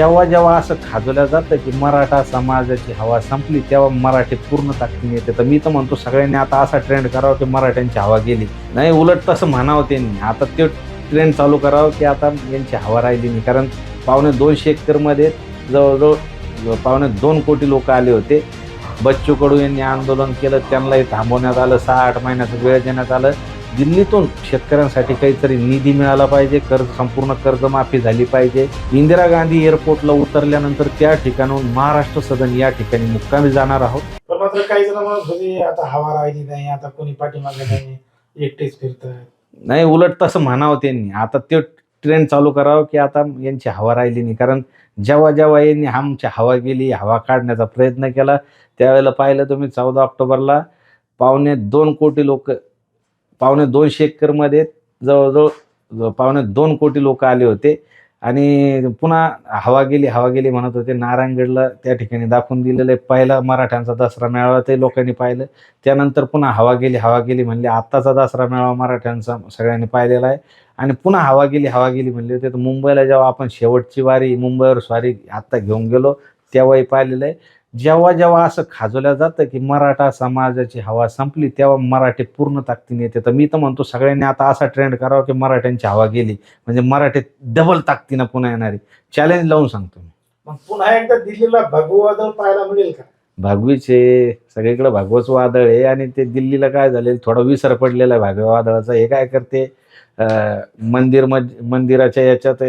जेव्हा जेव्हा असं खाजवलं जातं की मराठा समाजाची हवा संपली तेव्हा मराठी पूर्ण ताकदीने येते. तर मी तर म्हणतो सगळ्यांनी आता असा ट्रेंड करावा की मराठ्यांची हवा गेली. नाही उलट तसं म्हणावं त्यांनी. आता ते ट्रेंड चालू करावं की आता यांची हवा राहिली नाही. कारण पावणे दोनशे एकरमध्ये जवळजवळ पावणे दोन कोटी लोक आले होते. बच्चू कडू यांनी आंदोलन केलं त्यांनाही थांबवण्यात आलं. सहा आठ महिन्याचं वेळ देण्यात आलं. दिल्लीतून शेतकऱ्यांसाठी काहीतरी निधी मिळाला पाहिजे कर्ज संपूर्ण कर्जमाफी झाली पाहिजे. इंदिरा गांधी एअरपोर्टला उतरल्यानंतर त्या ठिकाणून महाराष्ट्र सदन या ठिकाणी मुक्कामी जाणार आहोत. पण मात्र काही जण म्हणत होते आता हवा राहिली नाही आता कोणी पाठीमागे नाही एकटेच फिरतात नाही उलट तसं म्हणावं त्यांनी. आता ते ट्रेंड चालू करावं की आता यांची हवा राहिली नाही. कारण जेव्हा जेव्हा यांनी आमची हवा गेली हवा काढण्याचा प्रयत्न केला त्यावेळेला पाहिलं तुम्ही चौदा ऑक्टोबरला पावणे दोन कोटी लोक पावणे दोनशे एकरमध्ये जवळजवळ पावणे दोन कोटी लोक आले होते. आणि पुन्हा हवा गेली हवा गेली म्हणत होते. नारायणगडला त्या ठिकाणी दाखवून दिलेलं आहे. पहिला मराठ्यांचा दसरा मेळावा ते लोकांनी पाहिलं. त्यानंतर पुन्हा हवा गेली हवा गेली म्हणले. आत्ताचा दसरा मेळावा मराठ्यांचा सगळ्यांनी पाहिलेला आहे. आणि पुन्हा हवा गेली हवा गेली म्हणले होते. तर मुंबईला जेव्हा आपण शेवटची वारी मुंबईवर स्वारी आत्ता घेऊन गेलो तेव्हाही पाहिलेलं आहे. जेव्हा जेव्हा असं खाजवलं जातं की मराठा समाजाची हवा संपली तेव्हा मराठी पूर्ण ताकदीने येते. तर मी तर म्हणतो सगळ्यांनी आता असा ट्रेंड करावा की मराठ्यांची हवा गेली. म्हणजे मराठी डबल ताकदीनं पुन्हा येणारी. चॅलेंज लावून सांगतो मी. मग पुन्हा एकदा दिल्लीला भगवा वादळ पाहायला मिळेल का? भागवीचे सगळीकडे भागवच वादळ आहे. आणि ते दिल्लीला काय झाले थोडा विसर पडलेला आहे भागव्या वादळाचा. हे काय करते? मंदिर मज मंदिराच्या याच्यात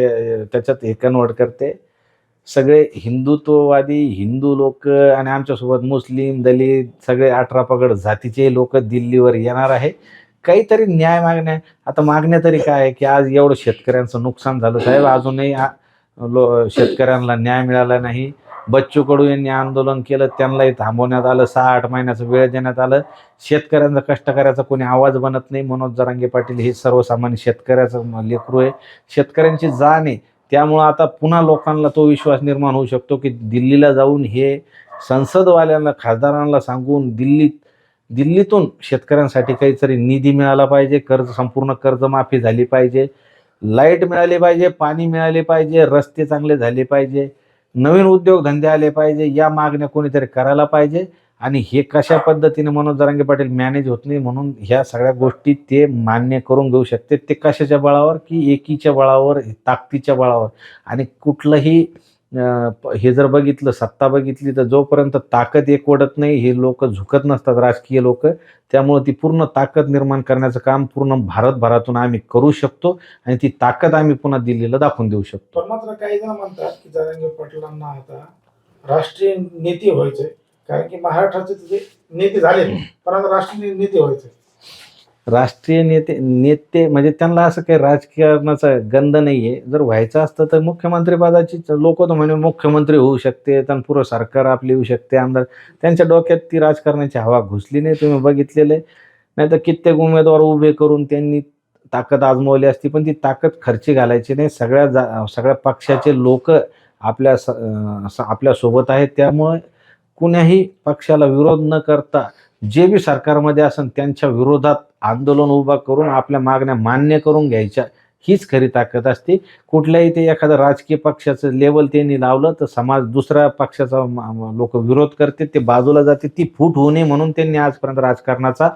त्याच्यात हे कन्वर्ट करते. सगळे हिंदुत्ववादी हिंदू लोक आणि आमच्यासोबत मुस्लिम दलित सगळे अठरा पगड जातीचे लोक दिल्लीवर येणार आहे. काहीतरी न्याय मागण्या आता मागण्या तरी काय आहे की आज एवढं शेतकऱ्यांचं नुकसान झालं साहेब अजूनही लो शेतकऱ्यांना न्याय मिळाला नाही. बच्चू कडू यांनी आंदोलन केलं त्यांनाही थांबवण्यात आलं सहा आठ महिन्याचं वेळ देण्यात आलं. शेतकऱ्यांचा कष्टकऱ्याचा कोणी आवाज बनत नाही. मनोज जरांगे पाटील हे सर्वसामान्य शेतकऱ्याचं लेकरू आहे. शेतकऱ्यांची जाण आहे. त्यामुळं आता पुन्हा लोकांना तो विश्वास निर्माण होऊ शकतो की दिल्लीला जाऊन हे संसदवाल्यांना खासदारांना सांगून दिल्लीत दिल्लीतून शेतकऱ्यांसाठी काहीतरी निधी मिळाला पाहिजे कर्ज संपूर्ण कर्जमाफी झाली पाहिजे लाइट मिळाली पाहिजे पाणी मिळाले पाहिजे रस्ते चांगले झाले पाहिजे नवीन उद्योगधंदे आले पाहिजे या मागण्या कोणीतरी करायला पाहिजे. आणि हे कशा पद्धतीने मनोज जरांगे पाटील मॅनेज होत नाही म्हणून ह्या सगळ्या गोष्टी ते मान्य करून घेऊ शकते. ते कशाच्या बळावर? की एकीच्या बळावर ताकदीच्या बळावर. आणि कुठलंही हे जर बघितलं सत्ता बघितली तर जोपर्यंत ताकद एक ओढत नाही हे लोक झुकत नसतात राजकीय लोक. त्यामुळे ती पूर्ण ताकद निर्माण करण्याचं काम पूर्ण भारतभरातून आम्ही करू शकतो आणि ती ताकद आम्ही पुन्हा दिल्लीला दाखवून देऊ शकतो. मात्र काही जण म्हणतात की जरांगे पाटलांना आता राष्ट्रीय नेते व्हायचंय. कारण की महाराष्ट्राचे तिथे नेते झाले पण आता राष्ट्रीय नेते व्हायचंय राष्ट्रीय नेते नेते म्हणजे त्यांना असं काही राजकारणाचा गंध नाही आहे जर व्हायचं असतं तर मुख्यमंत्री पदाची लोक तर म्हणे मुख्यमंत्री होऊ शकते पुरं सरकार आपली येऊ शकते आमदार. त्यांच्या डोक्यात ती राजकारणाची हवा घुसली नाही तुम्ही बघितलेलं आहे. नाही तर कित्येक उमेदवार उभे करून त्यांनी ताकद आजमावली असती पण ती ताकद खर्ची घालायची नाही. सगळ्या जा सगळ्या पक्षाचे लोक आपल्या स अं, स- आपल्यासोबत आहेत त्यामुळे कुण्याही पक्षाला विरोध न करता जे बी सरकारमध्ये असन त्यांच्या विरोधात आंदोलन उभा करून आपल्या मागण्या मान्य करून घ्यायच्या हीच खरी ताकद असते. कुठल्याही ते एखादं राजकीय पक्षाचं लेवल त्यांनी लावलं तर समाज दुसऱ्या पक्षाचा लोक विरोध करते ते बाजूला जाते ती फूट होऊ नये म्हणून त्यांनी आजपर्यंत राजकारणाचा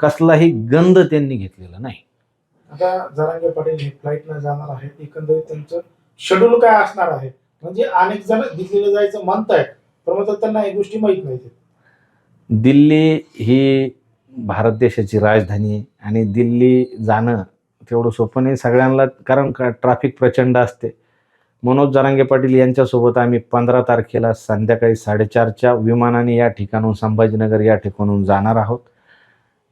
कसलाही गंध त्यांनी घेतलेला नाही. आता जरांगे पाटील हे फ्लाईटनं जाणार आहेत एकंदरीत त्यांचं शेड्यूल काय असणार आहे? म्हणजे अनेक जण दिल्लीला जायचं म्हणतायत पण त्यांना गोष्टी माहीत नाहीत. दिल्ली ही भारत देशाची राजधानी आहे आणि दिल्ली जाणं तेवढं सोपं नाही. सगळ्यांना कारण का ट्रॅफिक प्रचंड असते. मनोज जरांगे पाटील यांच्यासोबत आम्ही पंधरा तारखेला संध्याकाळी साडेचारच्या विमानाने या ठिकाणून संभाजीनगर या ठिकाणून जाणार आहोत.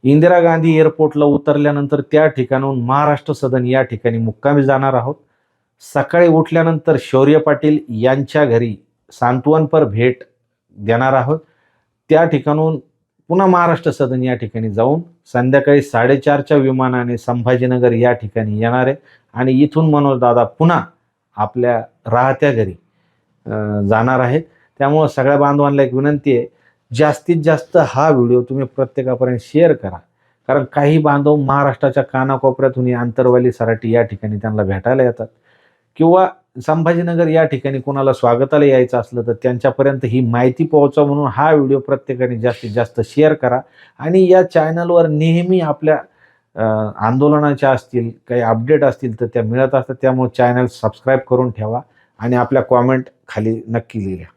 इंदिरा गांधी एअरपोर्टला उतरल्यानंतर त्या ठिकाणून महाराष्ट्र सदन या ठिकाणी मुक्कामी जाणार आहोत. सकाळी उठल्यानंतर शौर्य पाटील यांच्या घरी सांत्वनपर भेट देणार आहोत. त्या ठिकाणून पुन्हा महाराष्ट्र सदन या ठिकाणी जाऊन संध्याकाळी साडेचारच्या विमानाने संभाजीनगर या ठिकाणी येणार आहे. आणि इथून मनोजदादा पुन्हा आपल्या राहत्या घरी जाणार आहेत. त्यामुळं सगळ्या बांधवांना एक विनंती आहे जास्तीत जास्त हा व्हिडिओ तुम्ही प्रत्येकापर्यंत शेअर करा. कारण काही बांधव महाराष्ट्राच्या कानाकोपऱ्यातून या आंतरवाली सराटी या ठिकाणी त्यांना भेटायला येतात. किंवा संभाजीनगर या ठिकाणी कोणाला स्वागताला यायचं असलं तर त्यांच्यापर्यंत ही माहिती पोहोचा म्हणून हा व्हिडिओ प्रत्येकाने जास्तीत जास्त शेअर करा. आणि या चॅनलवर नेहमी आपल्या आंदोलनाच्या असतील काही अपडेट असतील तर त्या मिळत असतात. त्यामुळे चॅनल सबस्क्राईब करून ठेवा आणि आपल्या कॉमेंट खाली नक्की लिहा.